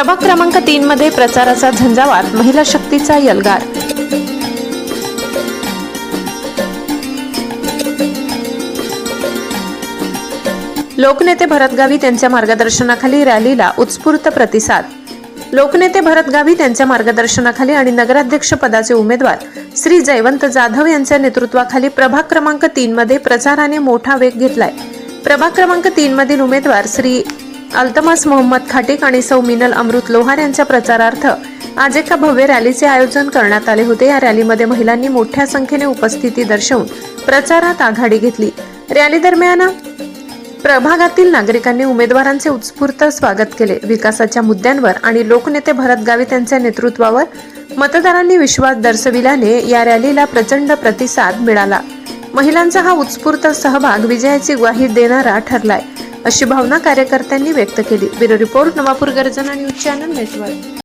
प्रभाग क्रमांक तीन मध्ये प्रचाराचा झंझावात महिला शक्तीचा यलगार. लोकनेते भरत गावी त्यांच्या मार्गदर्शनाखाली रॅलीला उत्स्फूर्त प्रतिसाद. लोकनेते भरत गावी त्यांच्या मार्गदर्शनाखाली आणि नगराध्यक्ष पदाचे उमेदवार श्री जयवंत जाधव यांच्या नेतृत्वाखाली प्रभाग क्रमांक तीन मध्ये प्रचाराने मोठा वेग घेतलाय. प्रभाग क्रमांक तीन मधील उमेदवार श्री अल्तमास मोहम्मद खाटिक आणि सौ मिनल अमृत लोहार यांच्या प्रचारार्थ आज एका भव्य रॅलीचे आयोजन करण्यात आले होते. या रॅलीमध्ये महिलांनी मोठ्या संख्येने उपस्थिती दर्शवून प्रचारात आघाडी घेतली. रॅली दरम्यान प्रभागातील नागरिकांनी उमेदवारांचे उत्स्फूर्त स्वागत केले. विकासाच्या मुद्द्यांवर आणि लोकनेते भरत गावित यांच्या नेतृत्वावर मतदारांनी विश्वास दर्शविल्याने या रॅलीला प्रचंड प्रतिसाद मिळाला. महिलांचा हा उत्स्फूर्त सहभाग विजयाची ग्वाही देणारा ठरलाय. अशी भावना कार्यकर्त्यांनी व्यक्त केली. ब्युरो रिपोर्ट नवापूर गर्जना न्यूज चॅनल नेटवर्क.